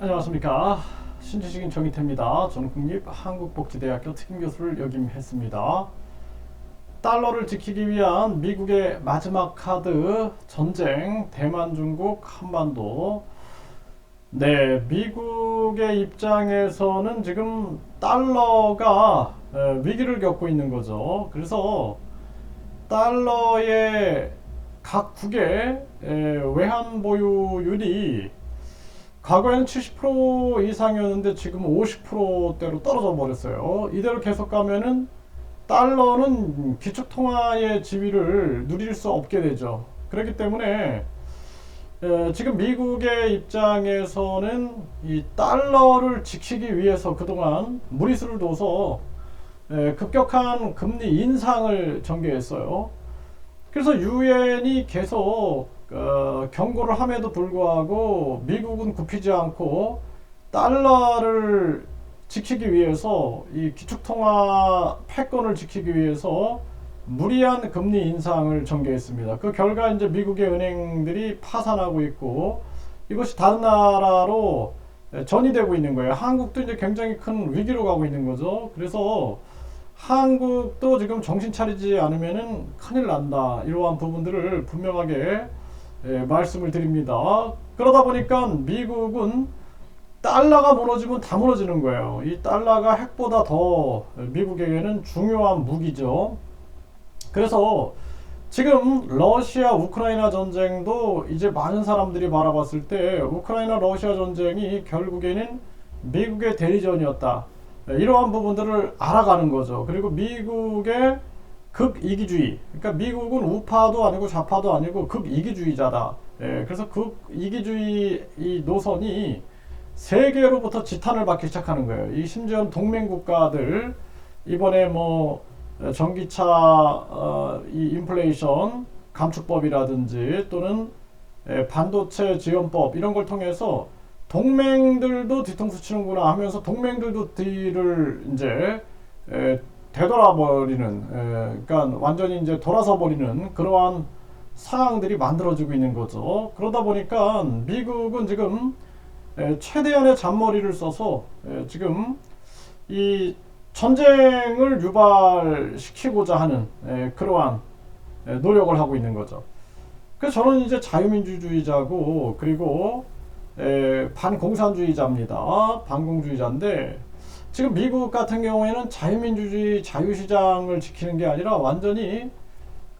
안녕하십니까 신주식인 정희태입니다. 저는 국립한국복지대학교 특임교수를 역임했습니다. 달러를 지키기 위한 미국의 마지막 카드 전쟁 대만 중국 한반도 네 미국의 입장에서는 지금 달러가 에, 위기를 겪고 있는 거죠. 그래서 달러의 각 국의 에, 외환 보유율이 과거에는 70% 이상이었는데 지금 50%대로 떨어져 버렸어요. 이대로 계속 가면은 달러는 기축 통화의 지위를 누릴 수 없게 되죠. 그렇기 때문에 에, 지금 미국의 입장에서는 이 달러를 지키기 위해서 그동안 무리수를 둬서 에, 급격한 금리 인상을 전개했어요. 그래서 유엔이 계속 어, 경고를 함에도 불구하고 미국은 굽히지 않고 달러를 지키기 위해서 이 기축통화 패권을 지키기 위해서 무리한 금리 인상을 전개했습니다. 그 결과 이제 미국의 은행들이 파산하고 있고 이것이 다른 나라로 전이되고 있는 거예요. 한국도 이제 굉장히 큰 위기로 가고 있는 거죠. 그래서 한국도 지금 정신 차리지 않으면은 큰일 난다. 이러한 부분들을 분명하게 예, 말씀을 드립니다. 그러다 보니까 미국은 달러가 무너지면 다 무너지는 거예요. 이 달러가 핵보다 더 미국에게는 중요한 무기죠. 그래서 지금 러시아 우크라이나 전쟁도 이제 많은 사람들이 바라봤을 때 우크라이나 러시아 전쟁이 결국에는 미국의 대리전이었다. 이러한 부분들을 알아가는 거죠. 그리고 미국의 극이기주의. 그러니까 미국은 우파도 아니고 좌파도 아니고 극이기주의자다. 예, 그래서 극이기주의 이 노선이 세계로부터 지탄을 받기 시작하는 거예요. 이 심지어 동맹 국가들 이번에 뭐 전기차 어, 이 인플레이션 감축법이라든지 또는 예, 반도체 지원법 이런 걸 통해서 동맹들도 뒤통수 치는구나 하면서 동맹들도 뒤를 이제 에, 되돌아버리는, 에, 그러니까 완전히 이제 돌아서 버리는 그러한 상황들이 만들어지고 있는 거죠. 그러다 보니까 미국은 지금 에, 최대한의 잔머리를 써서 에, 지금 이 전쟁을 유발시키고자 하는 에, 그러한 에, 노력을 하고 있는 거죠. 그래서 저는 이제 자유민주주의자고 그리고 에, 반공산주의자입니다. 반공주의자인데 지금 미국 같은 경우에는 자유민주주의 자유시장을 지키는 게 아니라 완전히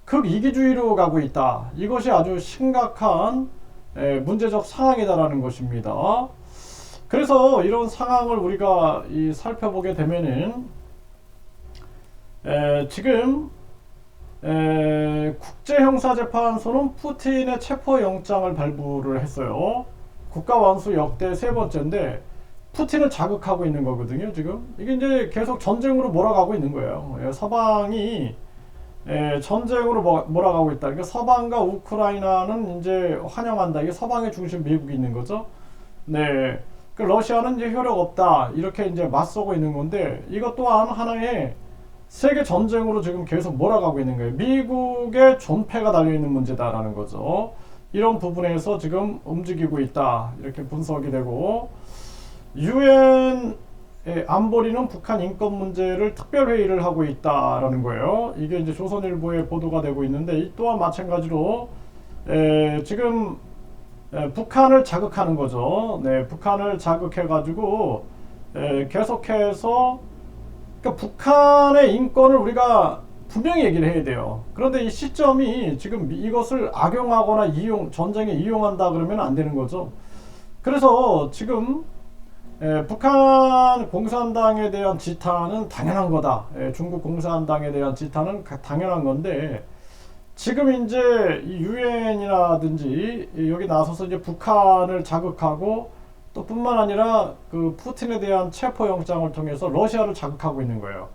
극이기주의로 가고 있다. 이것이 아주 심각한 에, 문제적 상황이다라는 것입니다. 그래서 이런 상황을 우리가 이 살펴보게 되면은 에, 지금 에, 국제형사재판소는 푸틴의 체포영장을 발부를 했어요. 국가 완수 역대 세 번째인데 푸틴을 자극하고 있는 거거든요. 지금 이게 이제 계속 전쟁으로 몰아가고 있는 거예요. 예, 서방이 예, 전쟁으로 뭐, 몰아가고 있다. 그러니까 서방과 우크라이나는 이제 환영한다. 이게 서방의 중심 미국이 있는 거죠. 네. 그 러시아는 이제 효력 없다. 이렇게 이제 맞서고 있는 건데 이것 또한 하나의 세계 전쟁으로 지금 계속 몰아가고 있는 거예요. 미국의 존폐가 달려 있는 문제다라는 거죠. 이런 부분에서 지금 움직이고 있다. 이렇게 분석이 되고 유엔 안보리는 북한 인권 문제를 특별 회의를 하고 있다라는 거예요. 이게 이제 조선일보에 보도가 되고 있는데 이 또한 마찬가지로 에, 지금 에, 북한을 자극하는 거죠. 네, 북한을 자극해 가지고 계속해서 그러니까 북한의 인권을 우리가 분명히 얘기를 해야 돼요. 그런데 이 시점이 지금 이것을 악용하거나 이용 전쟁에 이용한다 그러면 안 되는 거죠. 그래서 지금 에, 북한 공산당에 대한 지탄은 당연한 거다. 에, 중국 공산당에 대한 지탄은 당연한 건데 지금 이제 이 유엔이라든지 여기 나서서 이제 북한을 자극하고 또 뿐만 아니라 그 푸틴에 대한 체포 영장을 통해서 러시아를 자극하고 있는 거예요.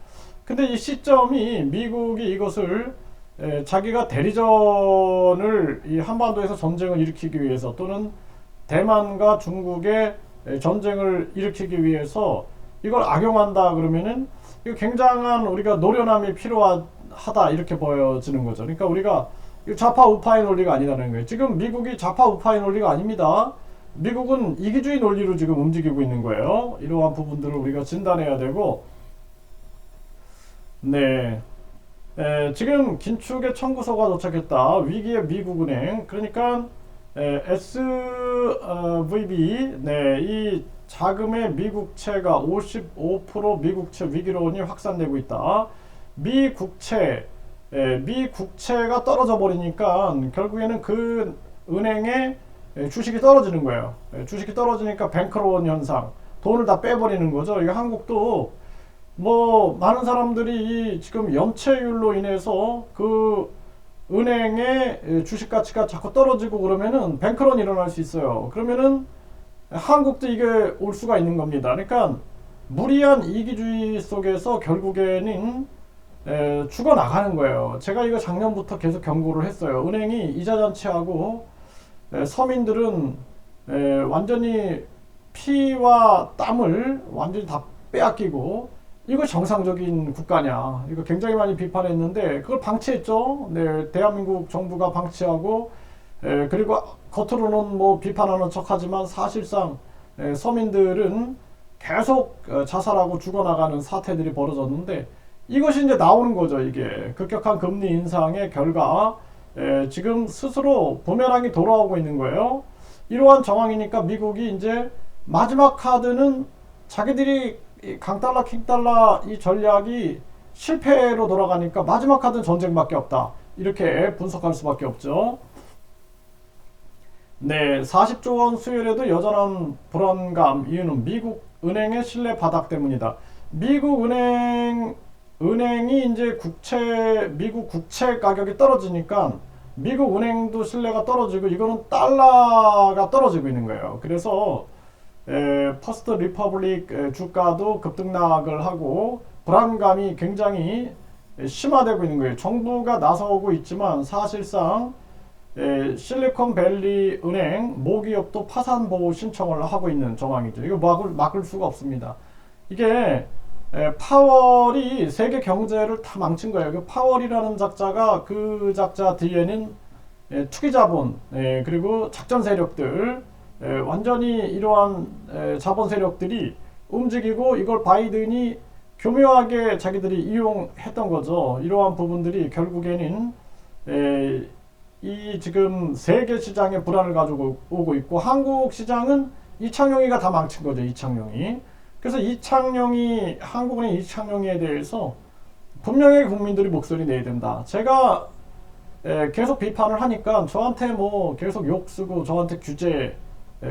근데 이 시점이 미국이 이것을 에, 자기가 대리전을 이 한반도에서 전쟁을 일으키기 위해서 또는 대만과 중국의 전쟁을 일으키기 위해서 이걸 악용한다 그러면은 이거 굉장한 우리가 노련함이 필요하다 이렇게 보여지는 거죠. 그러니까 우리가 좌파 우파의 논리가 아니라는 거예요. 지금 미국이 좌파 우파의 논리가 아닙니다. 미국은 이기주의 논리로 지금 움직이고 있는 거예요. 이러한 부분들을 우리가 진단해야 되고, 네. 에, 지금 긴축의 청구서가 도착했다. 위기의 미국은행. 그러니까 에, SVB, 네, 이 자금의 미국채가 55% 미국채 위기론이 확산되고 있다. 미국채, 에, 미국채가 떨어져 버리니까 결국에는 그 은행의 에, 주식이 떨어지는 거예요. 에, 주식이 떨어지니까 뱅크론 현상, 돈을 다 빼버리는 거죠. 이거 한국도 뭐 많은 사람들이 이 지금 연체율로 인해서 그 은행의 주식 가치가 자꾸 떨어지고 그러면은 뱅크런 일어날 수 있어요. 그러면은 한국도 이게 올 수가 있는 겁니다. 그러니까 무리한 이기주의 속에서 결국에는 에, 죽어 나가는 거예요. 제가 이거 작년부터 계속 경고를 했어요. 은행이 이자 잔치하고 에, 서민들은 에, 완전히 피와 땀을 완전히 다 빼앗기고 이거 정상적인 국가냐? 이거 굉장히 많이 비판했는데 그걸 방치했죠. 네, 대한민국 정부가 방치하고 에, 그리고 겉으로는 뭐 비판하는 척하지만 사실상 에, 서민들은 계속 어, 자살하고 죽어나가는 사태들이 벌어졌는데 이것이 이제 나오는 거죠. 이게 급격한 금리 인상의 결과 에, 지금 스스로 부메랑이 돌아오고 있는 거예요. 이러한 정황이니까 미국이 이제 마지막 카드는 자기들이 이 강달러 킹달러 이 전략이 실패로 돌아가니까 마지막 카드는 전쟁밖에 없다. 이렇게 분석할 수밖에 없죠. 네, 40조 원 수율에도 여전한 불안감 이유는 미국 은행의 신뢰 바닥 때문이다. 미국 은행 은행이 이제 국채 미국 국채 가격이 떨어지니까 미국 은행도 신뢰가 떨어지고 이거는 달러가 떨어지고 있는 거예요. 그래서 에, 퍼스트 리퍼블릭 에, 주가도 급등락을 하고 불안감이 굉장히 에, 심화되고 있는 거예요. 정부가 나서고 있지만 사실상 에, 실리콘밸리 은행 모기업도 파산 보호 신청을 하고 있는 정황이죠. 이거 막을 막을 수가 없습니다. 이게 에, 파월이 세계 경제를 다 망친 거예요. 그 파월이라는 작자가 그 작자 뒤에는 에, 투기 자본 에, 그리고 작전 세력들 에, 완전히 이러한 에, 자본 세력들이 움직이고 이걸 바이든이 교묘하게 자기들이 이용했던 거죠. 이러한 부분들이 결국에는 에, 이 지금 세계 시장의 불안을 가지고 오고 있고 한국 시장은 이창용이가 다 망친 거죠. 이창용이. 그래서 이창용이 한국은행 이창용에 대해서 분명히 국민들이 목소리 내야 된다. 제가 에, 계속 비판을 하니까 저한테 뭐 계속 욕 쓰고 저한테 규제 에,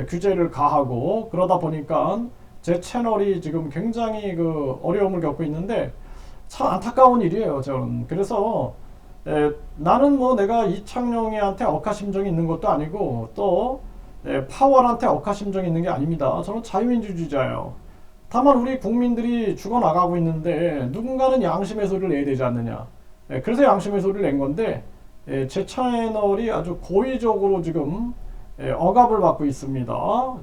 규제를 가하고 그러다 보니까 제 채널이 지금 굉장히 그 어려움을 겪고 있는데 참 안타까운 일이에요. 저는 그래서 에, 나는 뭐 내가 이창용이한테 억하심정이 있는 것도 아니고 또 에, 파월한테 억하심정이 있는 게 아닙니다. 저는 자유민주주의자예요. 다만 우리 국민들이 죽어나가고 있는데 누군가는 양심의 소리를 내야 되지 않느냐. 예, 그래서 양심의 소리를 낸 건데 예, 제 채널이 아주 고의적으로 지금 예, 억압을 받고 있습니다.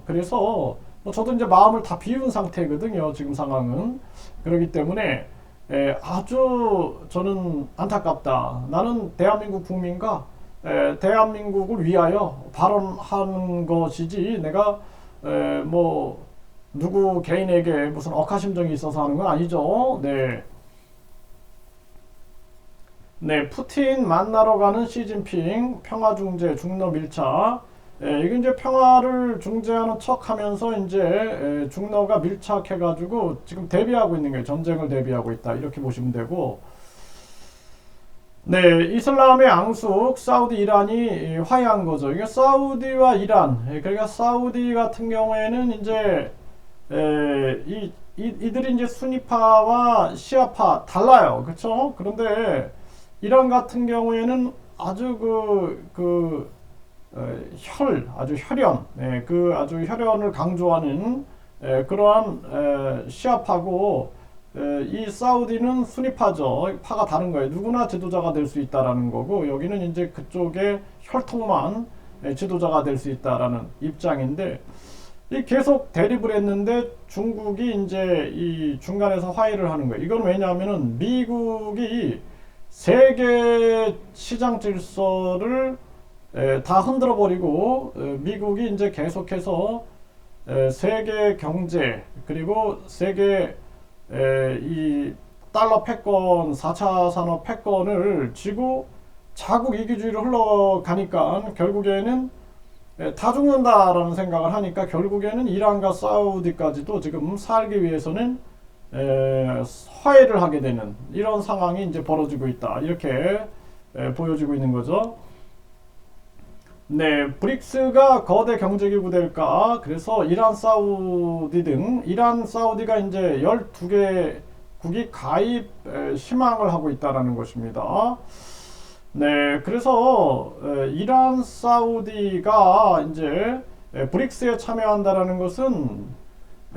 그래서 뭐 저도 이제 마음을 다 비운 상태거든요. 지금 상황은 그렇기 때문에 예, 아주 저는 안타깝다. 나는 대한민국 국민과 에, 대한민국을 위하여 발언한 것이지 내가 에, 뭐 누구 개인에게 무슨 억하심정이 있어서 하는 건 아니죠. 네. 네, 푸틴 만나러 가는 시진핑 평화 중재 중러 밀착. 예, 이게 이제 평화를 중재하는 척 하면서 이제 에, 중러가 밀착해가지고 지금 대비하고 있는 거예요. 전쟁을 대비하고 있다 이렇게 보시면 되고. 네, 이슬람의 앙숙 사우디 이란이 화해한 거죠. 이게 사우디와 이란. 예, 그러니까 사우디 같은 경우에는 이제 에, 이, 이, 이들이 이제 순위파와 시아파 달라요. 그렇죠? 그런데 이란 같은 경우에는 아주 그, 그, 어, 혈, 아주 혈연, 예, 그 아주 혈연을 강조하는 예, 그러한 에, 시아파고 에, 이 사우디는 순위파죠. 파가 다른 거예요. 누구나 지도자가 될 수 있다라는 거고 여기는 이제 그쪽에 혈통만 에, 지도자가 될 수 있다라는 입장인데 이 계속 대립을 했는데 중국이 이제 이 중간에서 화해를 하는 거예요. 이건 왜냐하면은 미국이 세계 시장 질서를 에, 다 흔들어 버리고 에, 미국이 이제 계속해서 에, 세계 경제 그리고 세계 에, 이 달러 패권 4차 산업 패권을 쥐고 자국 이기주의로 흘러가니까 결국에는 에, 다 죽는다라는 생각을 하니까 결국에는 이란과 사우디까지도 지금 살기 위해서는 에, 화해를 하게 되는 이런 상황이 이제 벌어지고 있다 이렇게 에, 보여지고 있는 거죠. 네, 브릭스가 거대 경제기구 될까? 그래서 이란, 사우디 등 이란, 사우디가 이제 12개 국이 가입 에, 희망을 하고 있다라는 것입니다. 네, 그래서 에, 이란, 사우디가 이제 에, 브릭스에 참여한다라는 것은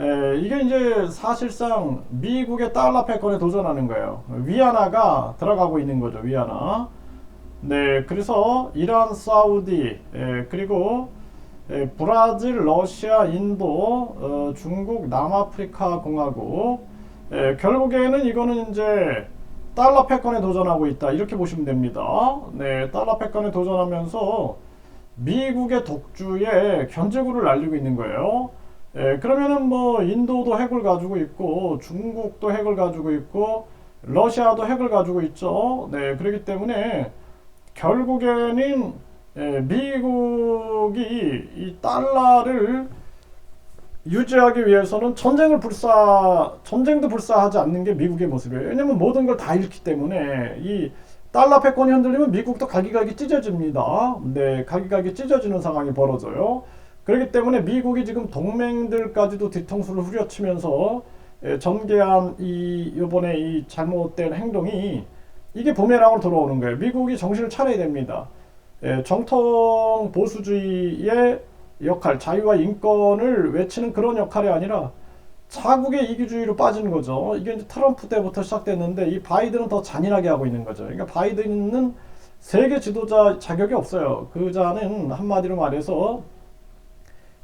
에, 이게 이제 사실상 미국의 달러 패권에 도전하는 거예요. 위안화가 들어가고 있는 거죠, 위안화. 네, 그래서 이란, 사우디, 에, 그리고 에, 브라질, 러시아, 인도, 어, 중국, 남아프리카 공화국. 에, 결국에는 이거는 이제 달러 패권에 도전하고 있다. 이렇게 보시면 됩니다. 네, 달러 패권에 도전하면서 미국의 독주에 견제구를 날리고 있는 거예요. 예, 그러면은 뭐 인도도 핵을 가지고 있고 중국도 핵을 가지고 있고 러시아도 핵을 가지고 있죠. 네, 그렇기 때문에 결국에는 예, 미국이 이 달러를 유지하기 위해서는 전쟁을 불사 전쟁도 불사하지 않는 게 미국의 모습이에요. 왜냐면 모든 걸 다 잃기 때문에 이 달러 패권이 흔들리면 미국도 가기가기 찢어집니다. 네, 가기가기 찢어지는 상황이 벌어져요. 그렇기 때문에 미국이 지금 동맹들까지도 뒤통수를 후려치면서 예, 전개한 이 이번에 이 잘못된 행동이 이게 부메랑으로 돌아오는 거예요. 미국이 정신을 차려야 됩니다. 예, 정통 보수주의의 역할, 자유와 인권을 외치는 그런 역할이 아니라 자국의 이기주의로 빠지는 거죠. 이게 이제 트럼프 때부터 시작됐는데 이 바이든은 더 잔인하게 하고 있는 거죠. 그러니까 바이든은 세계 지도자 자격이 없어요. 그 자는 한마디로 말해서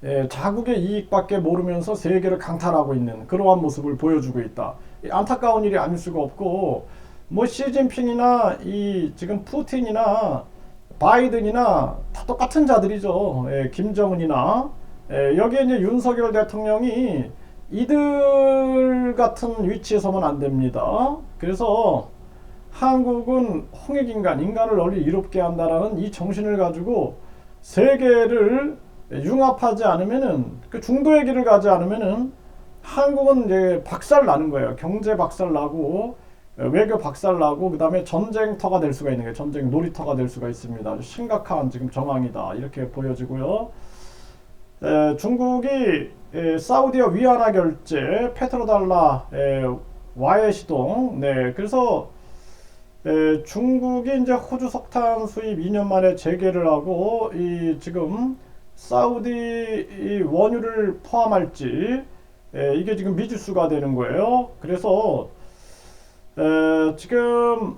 예, 자국의 이익밖에 모르면서 세계를 강탈하고 있는 그러한 모습을 보여주고 있다. 안타까운 일이 아닐 수가 없고 뭐 시진핑이나 이 지금 푸틴이나 바이든이나 다 똑같은 자들이죠. 예, 김정은이나 예, 여기에 이제 윤석열 대통령이 이들 같은 위치에 서면 안 됩니다. 그래서 한국은 홍익인간, 인간을 널리 이롭게 한다라는 이 정신을 가지고 세계를 융합하지 않으면은 그 중도의 길을 가지 않으면은 한국은 이제 박살 나는 거예요. 경제 박살 나고 외교 박살 나고 그다음에 전쟁터가 될 수가 있는 거예요. 전쟁 놀이터가 될 수가 있습니다. 아주 심각한 지금 정황이다. 이렇게 보여지고요. 에, 중국이 에, 사우디와 위안화 결제, 페트로달러 에, 와해 시동. 네, 그래서 에, 중국이 이제 호주 석탄 수입 2년 만에 재개를 하고 이 지금 사우디 이 원유를 포함할지 에, 이게 지금 미지수가 되는 거예요. 그래서 에, 지금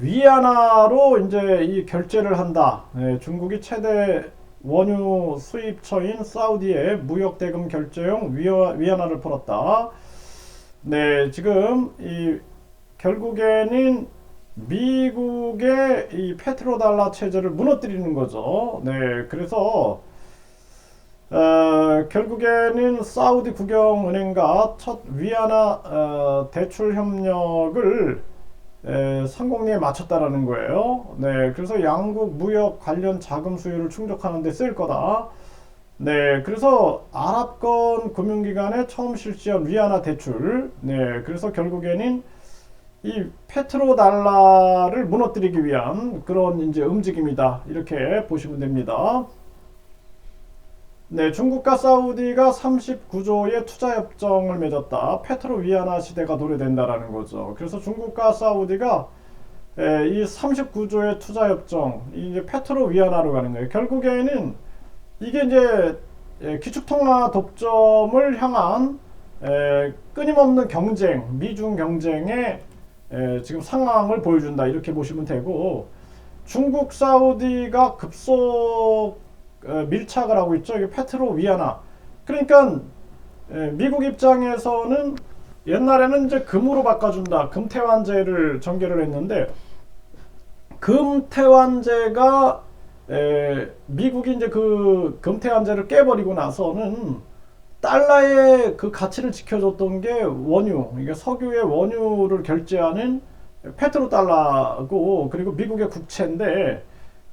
위안화로 이제 이 결제를 한다. 에, 중국이 최대 원유 수입처인 사우디에 무역 대금 결제용 위안, 위안화를 풀었다. 네, 지금 이 결국에는 미국의 이 페트로달러 체제를 무너뜨리는 거죠. 네, 그래서 어, 결국에는 사우디 국영은행과 첫 위안화 어, 대출 협력을 에, 성공리에 마쳤다라는 거예요. 네, 그래서 양국 무역 관련 자금 수요를 충족하는 데 쓸 거다. 네, 그래서 아랍권 금융기관에 처음 실시한 위안화 대출. 네, 그래서 결국에는 이 페트로 달러를 무너뜨리기 위한 그런 이제 움직임이다. 이렇게 보시면 됩니다. 네, 중국과 사우디가 39조의 투자 협정을 맺었다. 페트로 위안화 시대가 도래된다라는 거죠. 그래서 중국과 사우디가 에, 이 39조의 투자 협정, 이제 페트로 위안화로 가는 거예요. 결국에는 이게 이제 에, 기축통화 독점을 향한 에, 끊임없는 경쟁, 미중 경쟁의 에, 지금 상황을 보여준다 이렇게 보시면 되고 중국 사우디가 급속 어, 밀착을 하고 있죠. 이게 페트로 위안화. 그러니까 에, 미국 입장에서는 옛날에는 이제 금으로 바꿔준다. 금태환제를 전개를 했는데 금태환제가 에, 미국이 이제 그 금태 한제를 깨버리고 나서는 달러의 그 가치를 지켜줬던 게 원유, 이게 석유의 원유를 결제하는 페트로 달러고 그리고 미국의 국채인데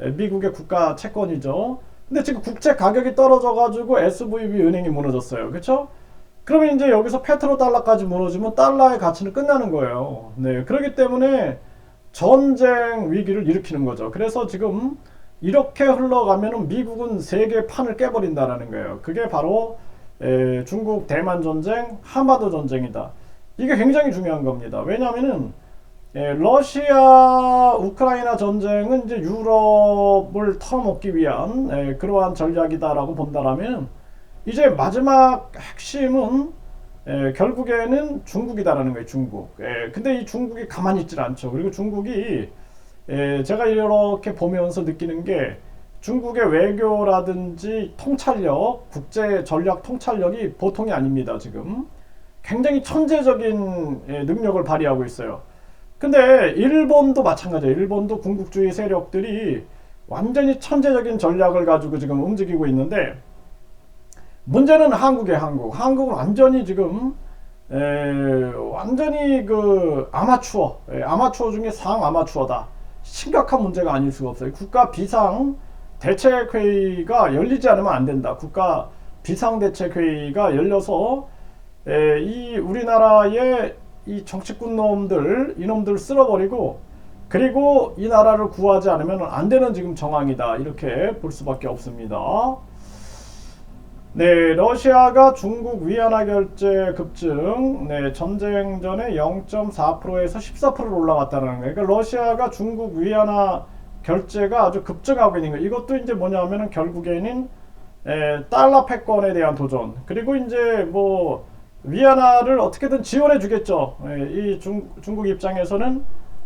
에, 미국의 국가 채권이죠. 근데 지금 국채 가격이 떨어져 가지고 SVB 은행이 무너졌어요. 그렇죠? 그러면 이제 여기서 페트로 달러까지 무너지면 달러의 가치는 끝나는 거예요. 네. 그렇기 때문에 전쟁 위기를 일으키는 거죠. 그래서 지금 이렇게 흘러가면은 미국은 세계 판을 깨버린다라는 거예요. 그게 바로 에, 중국 대만 전쟁, 하마드 전쟁이다. 이게 굉장히 중요한 겁니다. 왜냐하면은 예, 러시아 우크라이나 전쟁은 이제 유럽을 털어먹기 위한 예, 그러한 전략이다라고 본다라면 이제 마지막 핵심은 예, 결국에는 중국이다라는 거예요. 중국. 예, 근데 이 중국이 가만히 있질 않죠. 그리고 중국이 예, 제가 이렇게 보면서 느끼는 게 중국의 외교라든지 통찰력, 국제 전략 통찰력이 보통이 아닙니다. 지금 굉장히 천재적인 예, 능력을 발휘하고 있어요. 근데 일본도 마찬가지예요. 일본도 군국주의 세력들이 완전히 천재적인 전략을 가지고 지금 움직이고 있는데 문제는 한국의 한국. 한국은 완전히 지금 에, 완전히 그 아마추어, 에, 아마추어 중에 상 아마추어다. 심각한 문제가 아닐 수가 없어요. 국가 비상 대책회의가 열리지 않으면 안 된다. 국가 비상 대책회의가 열려서 에, 이 우리나라의 이 정치꾼 놈들 이놈들 쓸어버리고 그리고 이 나라를 구하지 않으면 안 되는 지금 정황이다 이렇게 볼 수밖에 없습니다. 네, 러시아가 중국 위안화 결제 급증, 네, 전쟁 전에 0.4%에서 14%로 올라갔다는 거예요. 그러니까 러시아가 중국 위안화 결제가 아주 급증하고 있는 거예요. 이것도 이제 뭐냐면은 결국에는 에, 달러 패권에 대한 도전. 그리고 이제 뭐 위안화를 어떻게든 지원해 주겠죠. 예, 이 중, 중국 입장에서는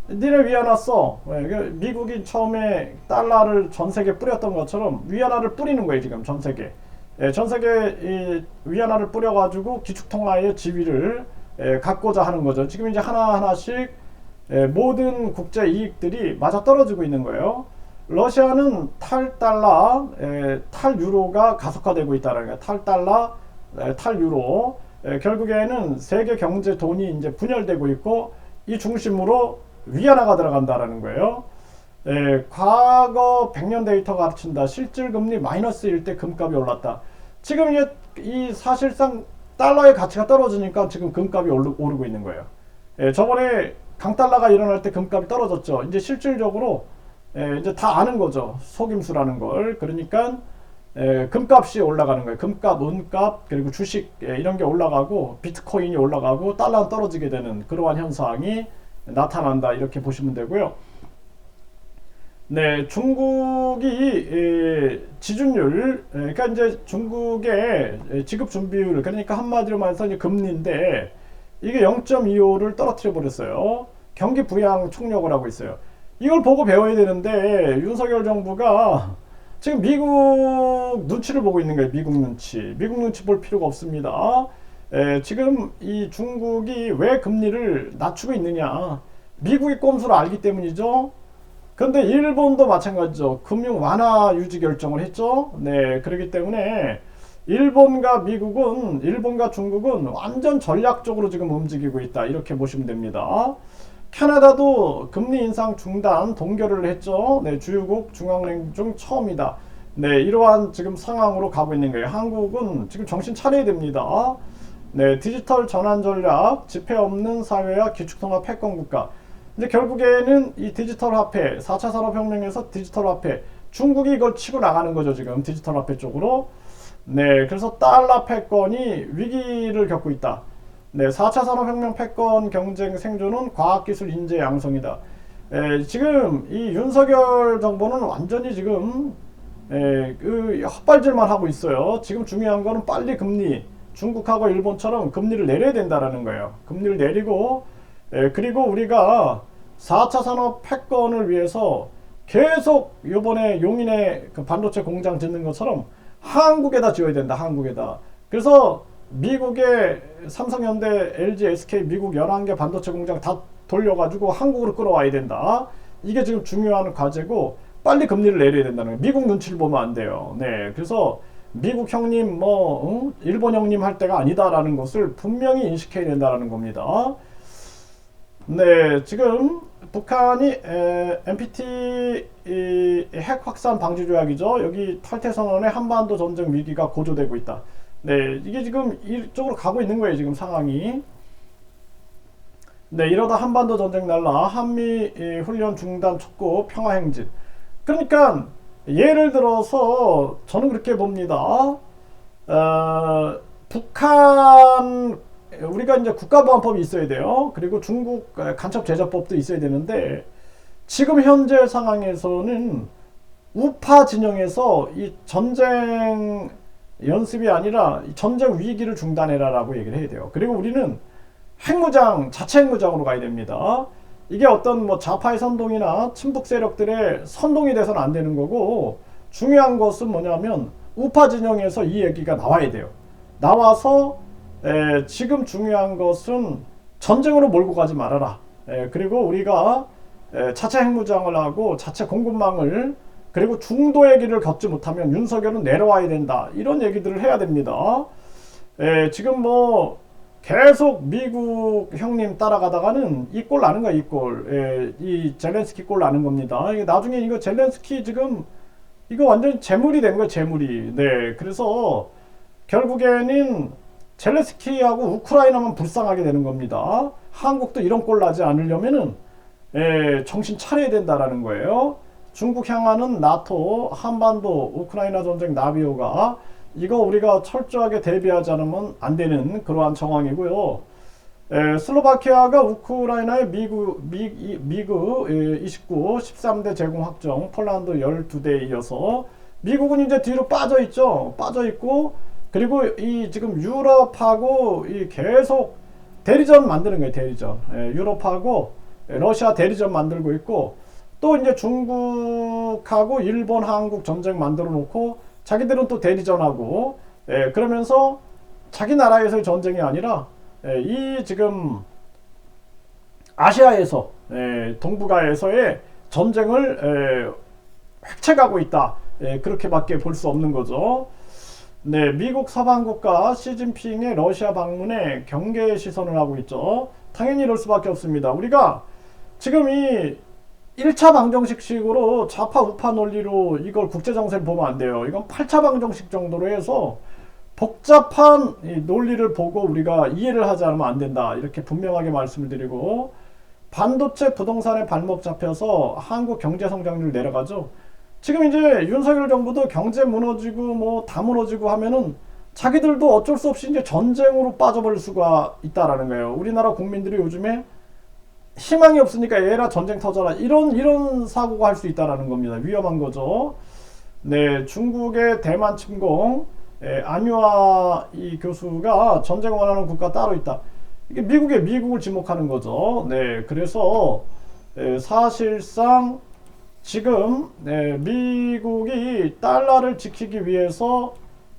니네 위안화 써. 예, 그 미국이 처음에 달러를 전 세계에 뿌렸던 것처럼 위안화를 뿌리는 거예요, 지금 전 세계. 예, 전 세계 이 위안화를 뿌려가지고 기축통화의 지위를 예, 갖고자 하는 거죠. 지금 이제 하나 하나씩 예, 모든 국제 이익들이 맞아 떨어지고 있는 거예요. 러시아는 탈달러, 예, 탈유로가 가속화되고 있다는 거예요. 탈달러, 예, 탈유로. 예, 결국에는 세계 경제 돈이 이제 분열되고 있고 이 중심으로 위안화가 들어간다라는 거예요. 예, 과거 100년 데이터가 가르친다. 실질 금리 마이너스 일 때 금값이 올랐다. 지금 이제 이 사실상 달러의 가치가 떨어지니까 지금 금값이 오르, 오르고 있는 거예요. 예, 저번에 강달러가 일어날 때 금값이 떨어졌죠. 이제 실질적으로 예, 이제 다 아는 거죠. 속임수라는 걸. 그러니까 예, 금값이 올라가는 거예요. 금값, 은값, 그리고 주식 예, 이런 게 올라가고 비트코인이 올라가고 달러가 떨어지게 되는 그러한 현상이 나타난다 이렇게 보시면 되고요. 네, 중국이 예, 지준율, 예, 그러니까 이제 중국의 예, 지급 준비율, 그러니까 한마디로 말해서 이제 금리인데 이게 0.25를 떨어뜨려 버렸어요. 경기 부양 총력을 하고 있어요. 이걸 보고 배워야 되는데 윤석열 정부가 지금 미국 눈치를 보고 있는 거예요. 미국 눈치. 미국 눈치 볼 필요가 없습니다. 에, 지금 이 중국이 왜 금리를 낮추고 있느냐. 미국의 꼼수를 알기 때문이죠. 근데 일본도 마찬가지죠. 금융 완화 유지 결정을 했죠. 네, 그렇기 때문에 일본과 미국은 일본과 중국은 완전 전략적으로 지금 움직이고 있다. 이렇게 보시면 됩니다. 캐나다도 금리 인상 중단 동결을 했죠. 네, 주요국 중앙은행 중 처음이다. 네, 이러한 지금 상황으로 가고 있는 거예요. 한국은 지금 정신 차려야 됩니다. 네, 디지털 전환 전략, 지폐 없는 사회와 기축통합 패권 국가. 이제 결국에는 이 디지털 화폐, 4차 산업혁명에서 디지털 화폐, 중국이 이걸 치고 나가는 거죠, 지금 디지털 화폐 쪽으로. 네, 그래서 달러 패권이 위기를 겪고 있다. 네, 4차 산업혁명 패권 경쟁 생존은 과학기술 인재 양성이다. 에, 지금 이 윤석열 정부는 완전히 지금 에, 그 헛발질만 하고 있어요. 지금 중요한 거는 빨리 금리, 중국하고 일본처럼 금리를 내려야 된다라는 거예요. 금리를 내리고 에, 그리고 우리가 4차 산업 패권을 위해서 계속 이번에 용인에 그 반도체 공장 짓는 것처럼 한국에다 지어야 된다. 한국에다. 그래서 미국의 삼성 현대, LG, SK, 미국 11개 반도체 공장 다 돌려가지고 한국으로 끌어와야 된다. 이게 지금 중요한 과제고 빨리 금리를 내려야 된다는 거예요. 미국 눈치를 보면 안 돼요. 네, 그래서 미국 형님, 뭐 응? 일본 형님 할 때가 아니다라는 것을 분명히 인식해야 된다는 겁니다. 네, 지금 북한이 에, NPT 이, 핵 확산 방지 조약이죠. 여기 탈퇴 선언에 한반도 전쟁 위기가 고조되고 있다. 네, 이게 지금 이쪽으로 가고 있는 거예요. 지금 상황이. 네, 이러다 한반도 전쟁 날라 한미 이, 훈련 중단 촉구 평화 행진. 그러니까 예를 들어서 저는 그렇게 봅니다. 어, 북한 우리가 이제 국가보안법이 있어야 돼요. 그리고 중국 간첩 제재법도 있어야 되는데 지금 현재 상황에서는 우파 진영에서 이 전쟁 연습이 아니라 이 전쟁 위기를 중단해라라고 얘기를 해야 돼요. 그리고 우리는 핵무장, 자체 핵무장으로 가야 됩니다. 이게 어떤 뭐 좌파의 선동이나 친북 세력들의 선동이 돼서는 안 되는 거고 중요한 것은 뭐냐면 우파 진영에서 이 얘기가 나와야 돼요. 나와서 에, 지금 중요한 것은 전쟁으로 몰고 가지 말아라. 에, 그리고 우리가 에, 자체 핵무장을 하고 자체 공급망을 그리고 중도의 길을 걷지 못하면 윤석열은 내려와야 된다. 이런 얘기들을 해야 됩니다. 에, 지금 뭐 계속 미국 형님 따라가다가는 이 꼴 나는 거야, 이 꼴. 예, 이 젤렌스키 꼴 나는 겁니다. 나중에 이거 젤렌스키 지금 이거 완전 재물이 된 거야, 재물이. 네, 그래서 결국에는 젤렌스키하고 우크라이나만 불쌍하게 되는 겁니다. 한국도 이런 꼴 나지 않으려면은 예, 정신 차려야 된다라는 거예요. 중국 향하는 나토, 한반도, 우크라이나 전쟁 나비오가 이거 우리가 철저하게 대비하지 않으면 안 되는 그러한 정황이고요. 에, 슬로바키아가 우크라이나의 미국, 미, 이- 미국 에, 29, 13대 제공 확정, 폴란드 12대에 이어서 미국은 이제 뒤로 빠져 있죠. 빠져 있고 그리고 이 지금 유럽하고 이 계속 대리전 만드는 거예요. 대리전. 에, 유럽하고 러시아 대리전 만들고 있고 또 이제 중국하고 일본, 한국 전쟁 만들어 놓고 자기들은 또 대리전하고 예, 그러면서 자기 나라에서의 전쟁이 아니라 예, 이 지금 아시아에서 예, 동북아에서의 전쟁을 예, 획책하고 있다. 예, 그렇게밖에 볼 수 없는 거죠. 네, 미국 서방국가 시진핑의 러시아 방문에 경계 시선을 하고 있죠. 당연히 이럴 수밖에 없습니다. 우리가 지금 이 1차 방정식식으로 좌파 우파 논리로 이걸 국제정세를 보면 안 돼요. 이건 8차 방정식 정도로 해서 복잡한 이 논리를 보고 우리가 이해를 하지 않으면 안 된다. 이렇게 분명하게 말씀을 드리고 반도체 부동산에 발목 잡혀서 한국 경제 성장률 내려가죠. 지금 이제 윤석열 정부도 경제 무너지고 뭐 다 무너지고 하면은 자기들도 어쩔 수 없이 이제 전쟁으로 빠져버릴 수가 있다라는 거예요. 우리나라 국민들이 요즘에 희망이 없으니까 얘라 전쟁 터져라 이런 이런 사고가 할 수 있다라는 겁니다. 위험한 거죠. 네, 중국의 대만 침공 예, 안유아 이 교수가 전쟁 원하는 국가 따로 있다. 이게 미국의 미국을 지목하는 거죠. 네, 그래서 예, 사실상 지금 네, 미국이 달러를 지키기 위해서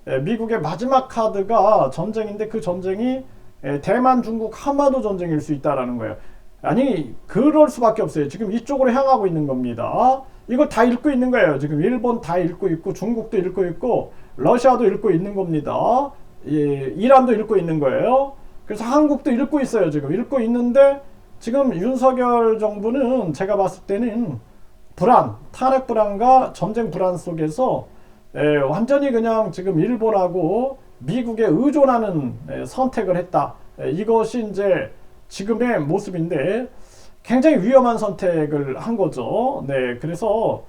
예, 미국의 마지막 카드가 전쟁인데 그 전쟁이 예, 대만 중국 한반도 전쟁일 수 있다라는 거예요. 아니 그럴 수밖에 없어요. 지금 이쪽으로 향하고 있는 겁니다. 이걸 다 읽고 있는 거예요. 지금 일본 다 읽고 있고 중국도 읽고 있고 러시아도 읽고 있는 겁니다. 예, 이란도 읽고 있는 거예요. 그래서 한국도 읽고 있어요. 지금 읽고 있는데 지금 윤석열 정부는 제가 봤을 때는 불안, 탄핵 불안과 전쟁 불안 속에서 에, 완전히 그냥 지금 일본하고 미국에 의존하는 에, 선택을 했다. 에, 이것이 이제 지금의 모습인데 굉장히 위험한 선택을 한 거죠. 네, 그래서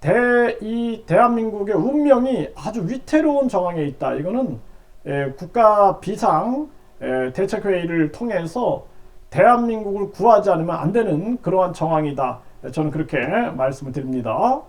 대, 이 대한민국의 운명이 아주 위태로운 정황에 있다. 이거는 에, 국가 비상 에, 대책회의를 통해서 대한민국을 구하지 않으면 안 되는 그러한 정황이다. 저는 그렇게 말씀을 드립니다.